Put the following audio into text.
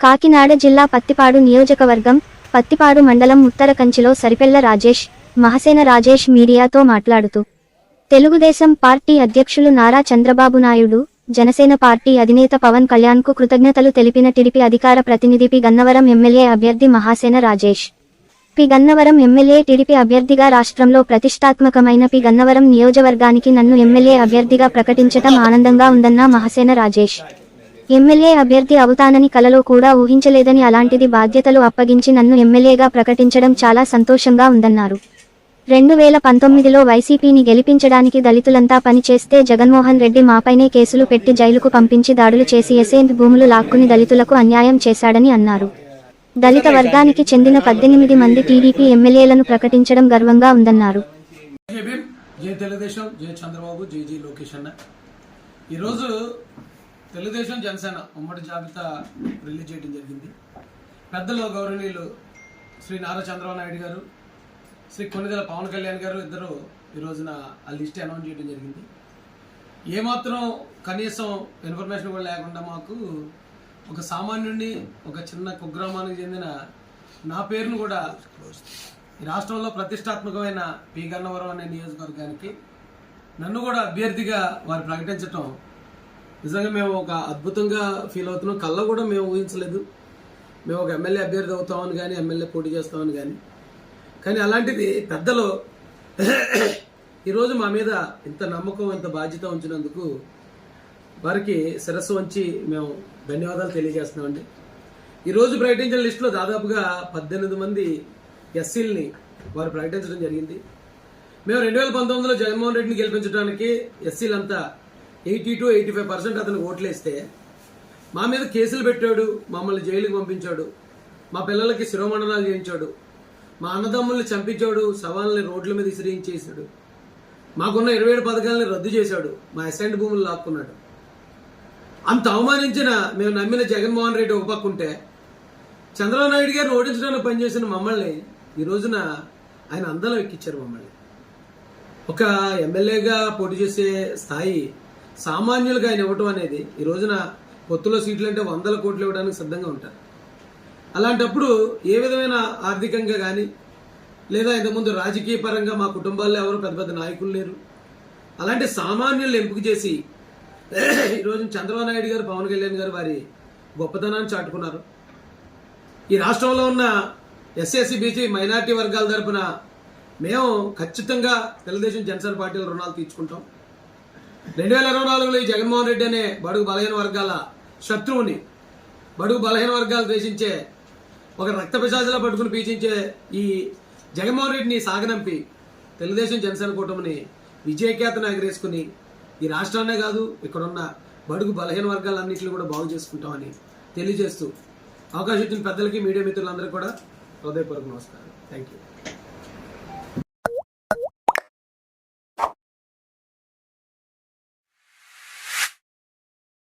కాకినాడ జిల్లా పత్తిపాడు నియోజకవర్గం పత్తిపాడు మండలం ఉత్తర కంచిలో సరిపెల్ల రాజేష్ మహసేన రాజేష్ మీడియాతో మాట్లాడుతూ తెలుగుదేశం పార్టీ అధ్యక్షులు నారా చంద్రబాబు నాయుడు జనసేన పార్టీ అధినేత పవన్ కళ్యాణ్కు కృతజ్ఞతలు తెలిపిన టిడిపి అధికార ప్రతినిధి పి. గన్నవరం ఎమ్మెల్యే అభ్యర్థి Mahasena Rajesh. P. Gannavaram MLA TDP అభ్యర్థిగా రాష్ట్రంలో ప్రతిష్టాత్మకమైన పి. గన్నవరం నియోజకవర్గానికి నన్ను ఎమ్మెల్యే అభ్యర్థిగా ప్రకటించటం ఆనందంగా ఉందన్న మహసేన రాజేష్. ఎమ్మెల్యే అభ్యర్థి అవుతానని కలలో కూడా ఊహించలేదని అలాంటిది బాధ్యతలు అప్పగించి నన్ను ఎమ్మెల్యేగా ప్రకటించడం చాలా సంతోషంగా ఉందన్నారు. రెండు వేల పంతొమ్మిదిలో వైసీపీని గెలిపించడానికి దళితులంతా పనిచేస్తే జగన్మోహన్ రెడ్డి మాపైనే కేసులు పెట్టి జైలుకు పంపించి దాడులు చేసి ఎసేంట్ భూములు లాక్కుని దళితులకు అన్యాయం చేశాడని అన్నారు. దళిత వర్గానికి చెందిన పద్దెనిమిది మంది టీడీపీ ఎమ్మెల్యేలను ప్రకటించడం గర్వంగా ఉందన్నారు. ఈరోజు తెలుగుదేశం జనసేన ఉమ్మడి జాబితా రిలీజ్ చేయడం జరిగింది. పెద్దలు గౌరవనీయులు శ్రీ నారా చంద్రబాబు నాయుడు గారు శ్రీ కొన్నిదల పవన్ కళ్యాణ్ గారు ఇద్దరు ఈ రోజున ఆ లిస్ట్ అనౌన్స్ చేయడం జరిగింది. ఏమాత్రం కనీసం ఇన్ఫర్మేషన్ కూడా లేకుండా మాకు ఒక సామాన్యుడిని ఒక చిన్న కుగ్రామానికి చెందిన నా పేరును కూడా ఈ రాష్ట్రంలో ప్రతిష్టాత్మకమైన పి. గన్నవరం అనే నియోజకవర్గానికి నన్ను కూడా అభ్యర్థిగా వారు ప్రకటించటం నిజంగా మేము ఒక అద్భుతంగా ఫీల్ అవుతున్నాం. కళ్ళ కూడా మేము ఊహించలేదు. మేము ఒక ఎమ్మెల్యే అభ్యర్థి అవుతామని కానీ ఎమ్మెల్యే పోటీ చేస్తామని కానీ కానీ అలాంటిది పెద్దలు ఈరోజు మా మీద ఇంత నమ్మకం ఇంత బాధ్యత ఉంచినందుకు వారికి శిరస్సు వంచి మేము ధన్యవాదాలు తెలియజేస్తున్నామండి. ఈరోజు ప్రకటించిన లిస్టులో దాదాపుగా పద్దెనిమిది మంది ఎస్సీల్ని వారు ప్రకటించడం జరిగింది. మేము రెండు వేల పంతొమ్మిదిలో జగన్మోహన్ రెడ్డిని గెలిపించడానికి ఎస్సీలంతా eighty two eighty five percent అతనికి ఓట్లేస్తే మా మీద కేసులు పెట్టాడు మమ్మల్ని జైలుకి పంపించాడు మా పిల్లలకి శిరోమండనాలు చేయించాడు మా అన్నదమ్ముల్ని చంపించాడు శవాల్ని రోడ్ల మీద విసిరించేశాడు మాకున్న ఇరవై ఏడు పథకాలని రద్దు చేశాడు మా అసైన్డ్ భూములు లాక్కున్నాడు. అంత అవమానించిన మేము నమ్మిన జగన్మోహన్ రెడ్డి ఒక పక్క ఉంటే చంద్రబాబు నాయుడు గారిని ఓడించడానికి పనిచేసిన మమ్మల్ని ఈ రోజున ఆయన అందరం ఎక్కించారు మమ్మల్ని. ఒక ఎమ్మెల్యేగా పోటీ చేసే స్థాయి సామాన్యులుగా ఆయన ఇవ్వటం అనేది ఈ రోజున పొత్తులో సీట్లు అంటే వందల కోట్లు ఇవ్వడానికి సిద్ధంగా ఉంటారు. అలాంటప్పుడు ఏ విధమైన ఆర్థికంగా కానీ లేదా ఇంతకుముందు రాజకీయ పరంగా మా కుటుంబాల్లో ఎవరు పెద్ద పెద్ద నాయకులు లేరు. అలాంటి సామాన్యులను ఎంపిక చేసి ఈరోజు చంద్రబాబు నాయుడు గారు పవన్ కళ్యాణ్ గారు వారి గొప్పతనాన్ని చాటుకున్నారు. ఈ రాష్ట్రంలో ఉన్న ఎస్ఎస్సి బీసీ మైనార్టీ వర్గాల తరపున మేము ఖచ్చితంగా తెలుగుదేశం జనసేన పార్టీల రుణాలు తీర్చుకుంటాం. రెండు వేల ఇరవై నాలుగులో ఈ జగన్మోహన్ రెడ్డి అనే బడుగు బలహీన వర్గాల శత్రువుని బడుగు బలహీన వర్గాలు ద్వేషించే ఒక రక్త పిశాచిలా పట్టుకుని పీచించే ఈ జగన్మోహన్ రెడ్డిని సాగనంపి తెలుగుదేశం జనసేన కూటమిని విజయఖ్యాతను ఎగరేసుకుని ఈ రాష్ట్రాన్నే కాదు ఇక్కడున్న బడుగు బలహీన వర్గాలన్నింటినీ కూడా బాగు చేసుకుంటామని తెలియజేస్తూ అవకాశం ఇచ్చిన పెద్దలకి మీడియా మిత్రులందరికీ కూడా హృదయపూర్వక నమస్కారం. Thank you